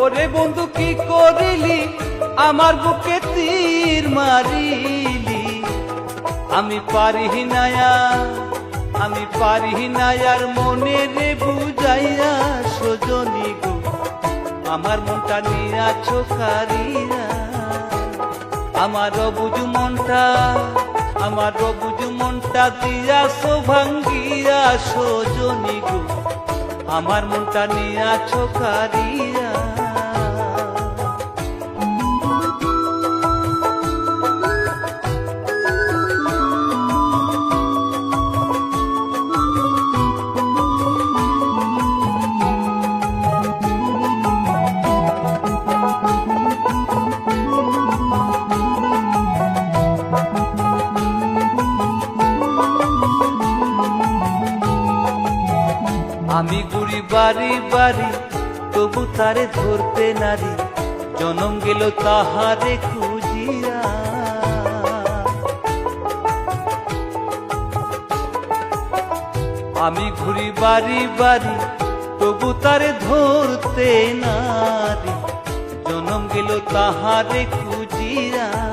ওরে বন্ধু, কি করিলি? আমার বুকে তীর মারিলি। আমি পারি নায়া আমি পারি নায়ার মনে রে বুঝাইয়া, সজনী গো, আমার মনটা নিয়ে কারিয়া আমার বুঝ মনটা, আমার বুঝ মনটা দিয়া সো ভাঙ্গিয়া সজনী গো, আমার মনটা নিয়ে আছো আমি ঘুরি বাড়ি বাড়ি, তবু তারে ধরতে নারী। জনম গেল তাহারে খুঁজিয়া। আমি ঘুরি বাড়ি বাড়ি, তবু তারে ধরতে নারী। জনম গেল তাহারে খুঁজিয়া।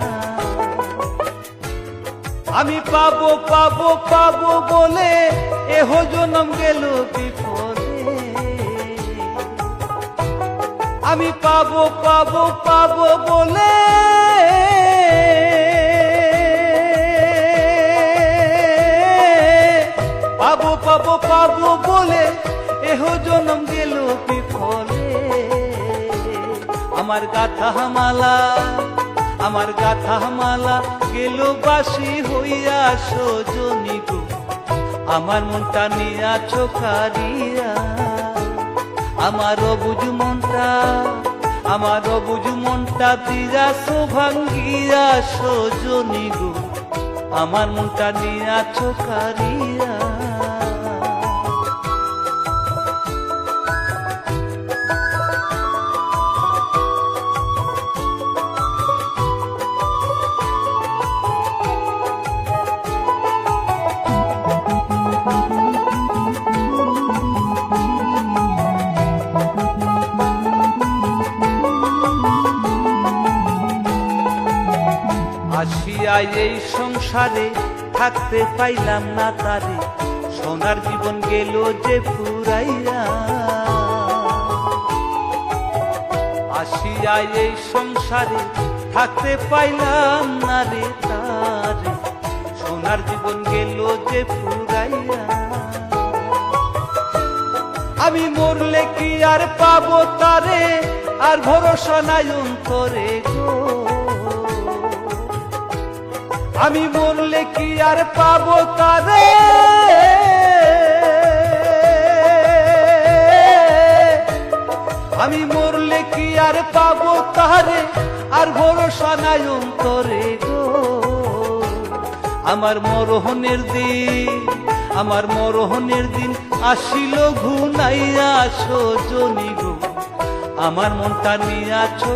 আমি পাবো পাবো পাবো বলে এহ জনম গেল বিফলে আমি পাবো পাবো পাবো বলে পাবো পাবো পাবো বলে এহ জনম গেল বিফলে আমার গাথা মালা আমার গাথা মালা গেল বাসি হইয়া সজনী গো। আমার মনটা নিয়ে কারিয়া আমার বুঝ মনটা, আমার বুঝ মনটা দিয়া সো ভাঙ্গিয়া সজনী গো। আমার মনটা নিয়ে আছো আসিয়া এই সংসারে, থাকতে পাইলাম না তারে। সোনার জীবন গেল যে ফুরাইয়া। আসিয়া এই সংসারে, থাকতে পাইলাম না রে তারে। সোনার জীবন গেল যে ফুরাইয়া। আমি মরলে কি আর পাবো তারে? আর ভরসা নাই অন্তরে গো। আমি মরলে কি আর পাবো তারে আমি মরলে কি আর পাবো তারে আর ভরসা নাই অন্তরে গো। আমার মরহনের দিন, আমার মরহনের দিন আসিল ঘুনাইয়া সজনী গো। আমার মনটা নিয়ে আছো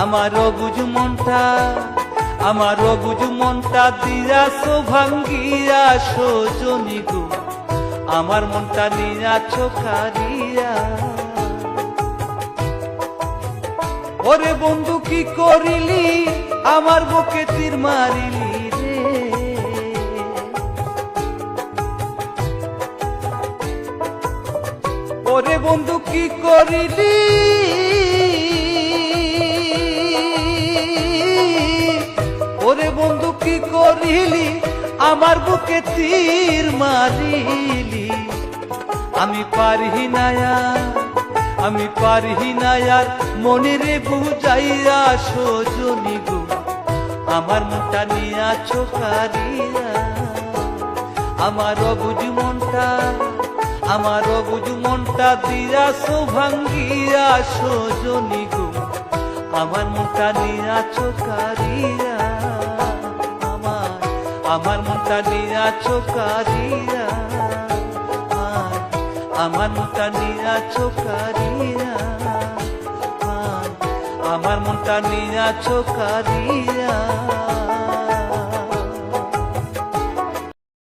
আমার বুঝ মনটা, আমার বুঝ মনটা দিয়া সো ভাঙ্গিয়া সজনী গো, আমার মনটা নিয়ে কারিয়া ওরে বন্ধু, কি করিলি? আমার বুকে তীর মারিলি রে। ওরে বন্ধু, কি করিলি? ওরে বন্ধু, কি করিলি? আমার বুকে তীর মারিলি। আমি পারি নায়া আমি পারি নায়ার মনে রে বুঝাইয়া সজনী গো, আমার মনটা নিয়ে কারিয়া আমার বুঝ মনটা, আমার বুঝ মনটা দিয়া সো ভাঙ্গিয়া সজনী গো, আমার মনটা নিয়া আমার আমার মনটা নিয়া চোকারিয়া আমার মনটা নিয়া চোকারিয়া আমার মনটা নিয়া চোকারিয়া কারিয়া।